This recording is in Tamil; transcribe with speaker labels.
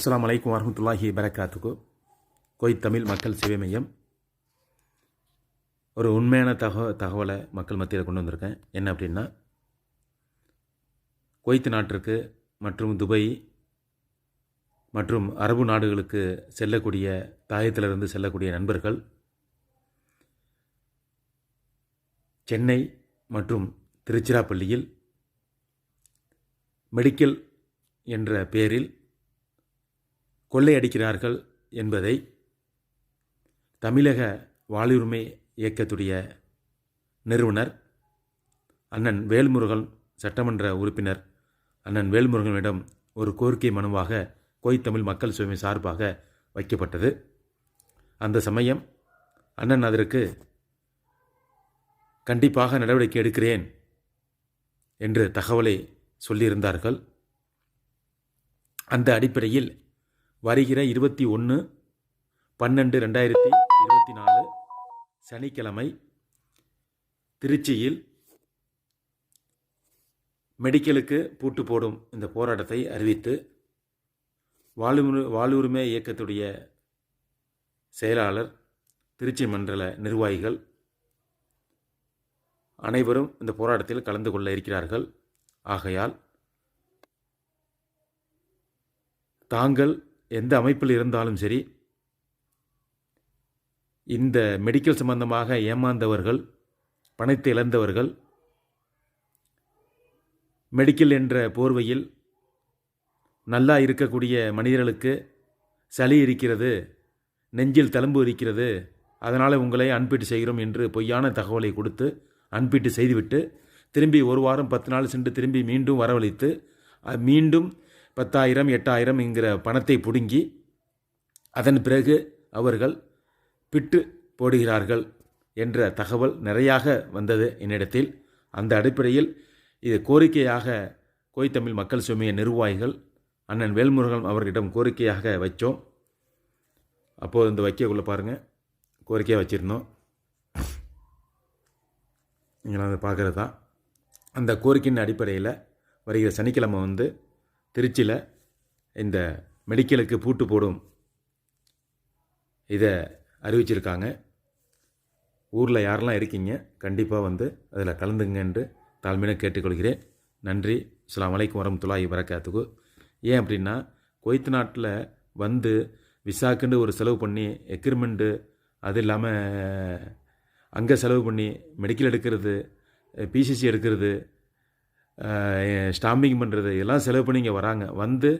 Speaker 1: அஸ்லாம் அலைக்கும் வரமத்துல்லாஹி பரக்காத்துக்கு கோய் தமிழ் மக்கள் சேவை மையம். ஒரு உண்மையான தகவ தகவலை மக்கள் மத்தியில் கொண்டு வந்திருக்கேன். என்ன அப்படின்னா குவைத் நாட்டிற்கு மற்றும் துபை மற்றும் அரபு நாடுகளுக்கு செல்லக்கூடிய தாயத்திலிருந்து செல்லக்கூடிய நண்பர்கள் சென்னை மற்றும் திருச்சிராப்பள்ளியில் மெடிக்கல் என்ற பெயரில் கொள்ளையடிக்கிறார்கள் என்பதை தமிழக வாழ்வுரிமை இயக்கத்துடைய நிறுவனர் அண்ணன் வேல்முருகன் சட்டமன்ற உறுப்பினர் அண்ணன் வேல்முருகனிடம் ஒரு கோரிக்கை மனுவாக கோய்த்தமிழ் தமிழ் மக்கள் சுமை சார்பாக வைக்கப்பட்டது. அந்த சமயம் அண்ணன் அதற்கு கண்டிப்பாக நடவடிக்கை எடுக்கிறேன் என்று தகவலை சொல்லியிருந்தார்கள். அந்த அடிப்படையில் வருகிற இருபத்தி ஒன்று பன்னெண்டு ரெண்டாயிரத்தி இருபத்தி நாலு சனிக்கிழமை திருச்சியில் மெடிக்கலுக்கு பூட்டு போடும் இந்த போராட்டத்தை அறிவித்து வாழ்வுரி வாழ்வுரிமை இயக்கத்துடைய செயலாளர் திருச்சி மண்டல நிர்வாகிகள் அனைவரும் இந்த போராட்டத்தில் கலந்து கொள்ள இருக்கிறார்கள். ஆகையால் தாங்கள் எந்த அமைப்பில் இருந்தாலும் சரி இந்த மெடிக்கல் சம்பந்தமாக ஏமாந்தவர்கள் பணத்தை இழந்தவர்கள் மெடிக்கல் என்ற போர்வையில் நல்லா இருக்கக்கூடிய மனிதர்களுக்கு சளி இருக்கிறது நெஞ்சில் தழும்பு இருக்கிறது அதனால் உங்களை அன்பீட்டு செய்கிறோம் என்று பொய்யான தகவலை கொடுத்து அன்பீட்டு செய்துவிட்டு திரும்பி ஒரு வாரம் பத்து நாள் சென்று திரும்பி மீண்டும் வரவழைத்து மீண்டும் பத்தாயிரம் எட்டாயிரம் என்கிற பணத்தை பிடுங்கி அதன் பிறகு அவர்கள் பிட்டு போடுகிறார்கள் என்ற தகவல் நிறையாக வந்தது என்னிடத்தில். அந்த அடிப்படையில் இது கோரிக்கையாக கோய் மக்கள் சுமைய நிர்வாகிகள் அண்ணன் வேல்முருகன் அவர்களிடம் கோரிக்கையாக வைச்சோம் அப்போது இந்த வைக்கக்குள்ளே பாருங்கள் கோரிக்கையாக வச்சுருந்தோம். நீங்கள் அதை பார்க்குறது? தான் அந்த கோரிக்கையின் அடிப்படையில் வருகிற சனிக்கிழமை வந்து திருச்சியில் இந்த மெடிக்கலுக்கு பூட்டு போடும் இதை அறிவிச்சிருக்காங்க. ஊரில் யாரெல்லாம் இருக்கீங்க கண்டிப்பாக வந்து அதில் கலந்துங்க என்று தாழ்மையாக கேட்டுக்கொள்கிறேன். நன்றி. இஸ்லாம் அலைக்கும் வரமத்துல்லாஹி வரக்காத்துக்கு ஏன் அப்படின்னா கொய்த் நாட்டில் வந்து விசாக்குன்னு ஒரு செலவு பண்ணி எக்ரிமெண்ட்டு அது இல்லாமல் அங்கே செலவு பண்ணி மெடிக்கல் எடுக்கிறது பிசிசி எடுக்கிறது ஸ்டாம்பிங் பண்ணுறது எல்லாம் செலவு பண்ணி இங்கே வராங்க. வந்து